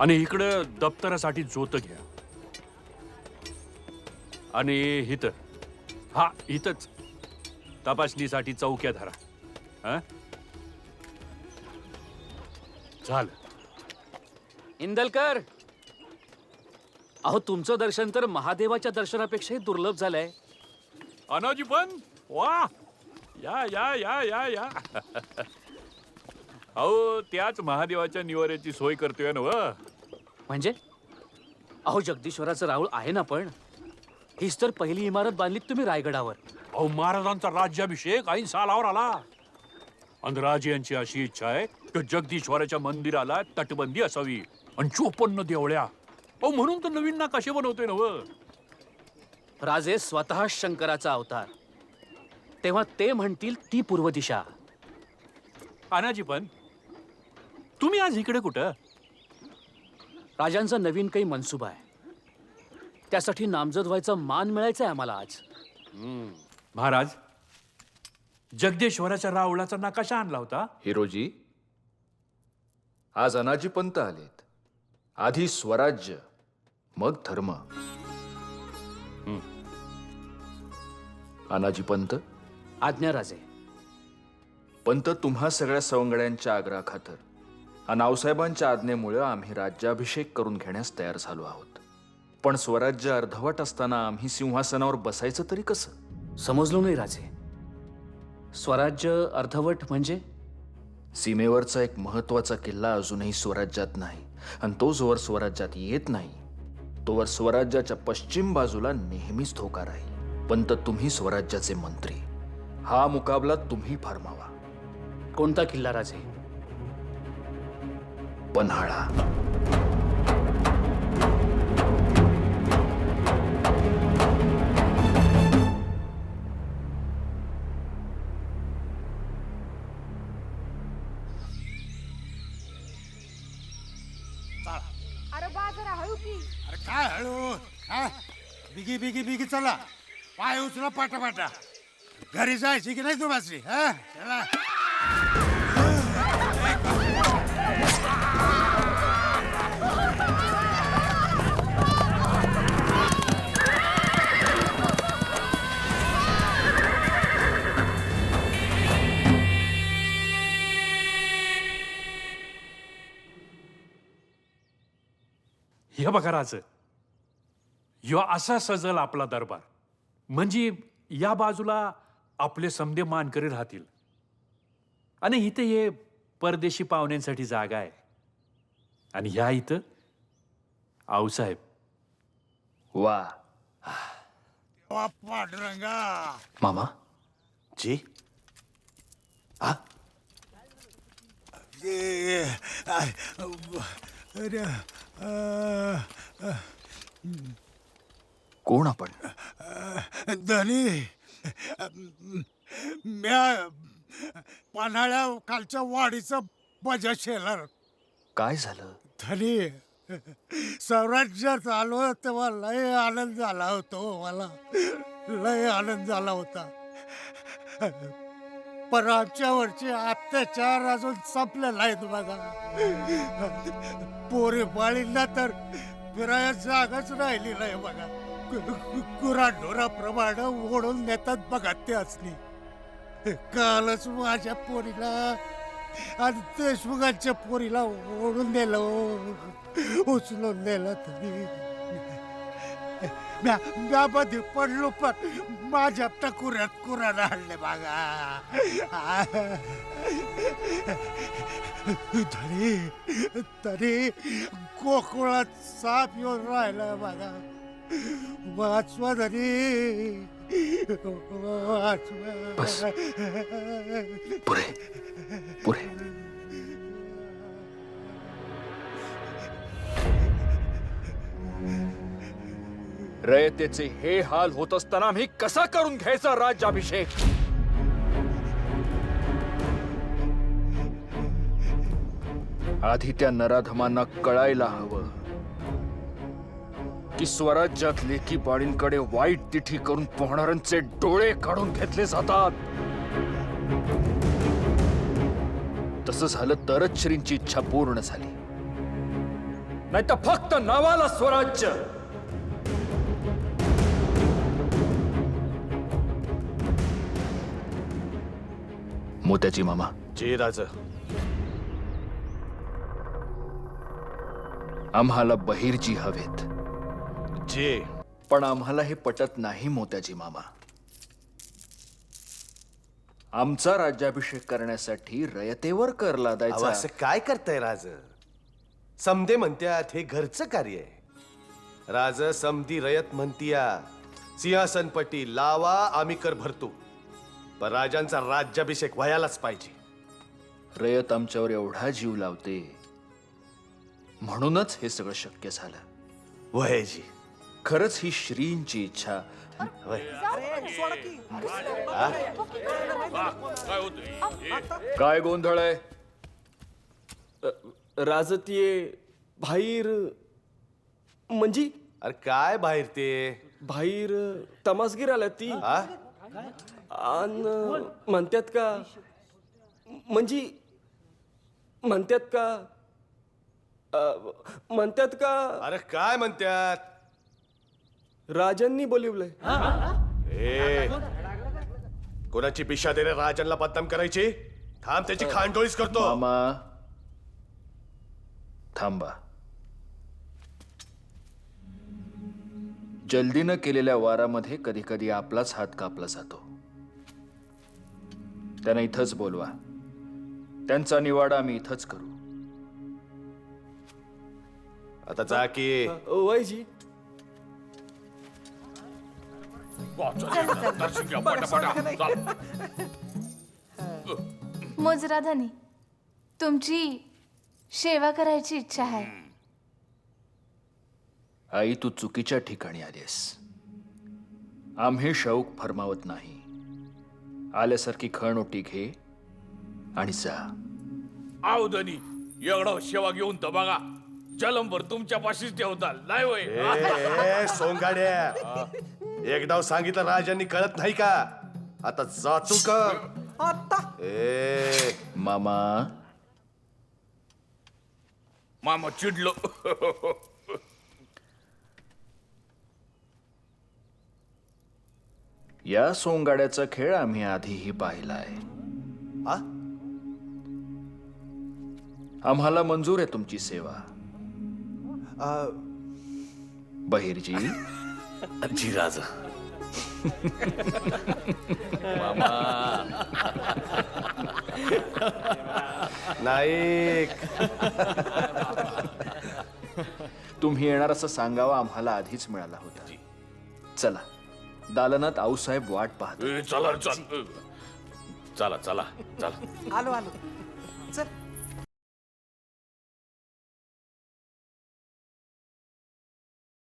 आणि इकडं दप्तरासाठी जोत घ्या. आणि इथं हा इथंच तपासणीसाठी चौक्या धरा. हा? झालं. इंदलकर! अहो तुमचं दर्शन तर महादेवाच्या दर्शनापेक्षाही दुर्लभ झालंय. अनाजी पण? वा! या या या या या. अहो त्याच महादेवाच्या निवाऱ्याची सोय करतोय ना व? म्हणजे? अहो जगदीश्वराचं राऊळ आहे ना पण. हीच तर पहिली इमारत बांधलीत तुम्ही रायगडावर. अहो महाराजांचा राज्याभिषेक ऐन सालावर आला. आणि राजे यांची अशी इच्छा आहे की जगदीश्वराच्या मंदिराला तटबंदी असावी. आणि चोपन्न देवळ्या. अहो म्हणून तर नवीन नकाशे बनवतोय ना व. राजे स्वतः शंकराचा अवतार. तेव्हा ते म्हणतील ती पूर्व दिशा. अनाजी पण तुम्ही आज इकडे कुठं? राजांचा नवीन काही मनसुबा आहे. त्यासाठी नामजद व्हायचा मान मिळायचा आहे आम्हाला आज. महाराज जगदेश्वराच्या रावळाचा नकाशा आणला होता. हिरोजी आज अनाजी पंत आलेत. आधी स्वराज्य मग धर्म. अनाजी पंत आज्ञा राजे. पंत तुम्हा सगळ्या सवंगड्यांच्या आग्रहाखातर. नावसाहेबांच्या आज्ञेमुळे आम्ही राज्याभिषेक करून घेण्यास तयार झालो आहोत. पण स्वराज्य अर्धवट असताना आम्ही सिंहासनावर बसायचं तरी कसं? समजलो नाही राजे. स्वराज्य अर्धवट म्हणजे? सीमेवरचा एक महत्त्वाचा किल्ला अजूनही स्वराज्यात नाही आणि तो जोवर स्वराज्यात येत नाही तोवर स्वराज्याच्या पश्चिम बाजूला नेहमीच धोका राहील. पंत तुम्ही स्वराज्याचे मंत्री. हा मुकाबला तुम्ही फारमावा. कोणता किल्ला राजे? पन्हाळा. अरे बाजरा हळू की. अरे काय हळू? हा बिगी बिगी बिगी चला. पाय उचला पाटा पाटा घरी जायची की नाही तुम्हाला हा? चला. हे बघा राज. यो असा सजल आपला दरबार. म्हणजे या बाजूला आपले समदे मानकरी राहतील. आणि इथे हे परदेशी पाहुण्यांसाठी जागा आहे. आणि ह्या इथं आऊसाहेब वा. वा पांडुरंगा. मामा. जी. आ, अरे. कोण आपण? धनी. म्या पन्हाळ्या खालच्या वाडीचं बजा शेलार काय झालं? धनी स्वराज्यात आलो तेव्हा लय आनंद झाला होतो मला लय आनंद झाला होता. पण अत्याचार अजून संपलेला आहेत बघा. पोरे बाळींना तर फिरायला जागाच राहिली नाही बघा. गुराढोराप्रमाणे ओढून नेतात बघा ते असली. कालच माझ्या पोरीला आणि देशमुखांच्या पोरीला ओढून नेलं उचलून नेलं तरी म्या म्यामध्ये पडलो पण माझ्या टकुऱ्यात कुराला आणले बघा तरी तरी गोकुळात साप येऊन राहिला बघा वाचवा तरी. वाचवा. पुरे पुरे रयतेचे हे हाल होत असताना आम्ही कसा करून घ्यायचा राज्याभिषेक? आधी त्या नराधमांना कळायला हवं की स्वराज्यात लेखी बाळींकडे वाईट तिठी करून पोहणाऱ्यांचे डोळे काढून घेतले जातात. तसं झालं तरच श्रींची इच्छा पूर्ण झाली. नाही तर फक्त नावाला स्वराज्य. मोत्याची मामा. जे राज आम्हाला बहिर्जी हवेत. जे. पण आम्हाला हे पटत नाही मोत्याजी मामा. आमचा राज्याभिषेक करण्यासाठी रयतेवर कर अहो, लादायचा असं काय करताय राज? समदे म्हणत्यात हे घरचं कार्य आहे. राज समदी रयत म्हणतीया सिंहासनपटी लावा आम्ही कर भरतो. पण राजांचा राज्याभिषेक व्हायलाच पाहिजे. रयत आमच्यावर एवढा जीव लावते. म्हणूनच हे सगळं शक्य झालं. वयाजी. खरंच ही श्रींची इच्छा. काय गोंधळ आहे? राजतीये भाईर म्हणजे? अरे काय बाहेर ते? भाईर तमासगीर आल्या ती. हा आन म्हणतात का? म्हणजे म्हणतात का? अ, म्हणतात का? अरे काय म्हणत्यात? राजांनी बोलिवलंय. ए कोणाची पिशा देणे राजांना बदनाम करायची? थांब त्याची खांडोळीच करतो. मामा. थांबा. जल्दीनं केलेल्या वारामध्ये कधी कधी आपलाच हात कापला जातो. त्यांना इथंच बोलवा. त्यांचा निवाडा आम्ही इथंच करू. आता जा की. वयजी मोजराधनी तुमची सेवा करायची इच्छा आहे. आई तू चुकीच्या ठिकाणी आलीस आम्ही शौक फरमावत नाही. आल्यासारखी खणओटी घे आणि जा. आव धनी एवढा शेवा घेऊन तर बघा. जलमभर तुमच्या पाशीच ठेवताल नाही ए, ए, सोंगाड्या. एकदा सांगितलं राजांनी कळत नाही का? आता जातो का ए. मामा. मामा चिडलो. या सोंगाड्याचा खेळ आम्ही आधीही पाहिलाय. हा? आम्हाला मंजूर आहे तुमची सेवा. बहिरजी. जी राजा. नाईक. तुम्ही येणार असं सांगावं आम्हाला आधीच मिळाला होता. चला. दालनात आऊसाहेब वाट पाहत ए, चला चल. चला चला चला. आलो आलो. चल.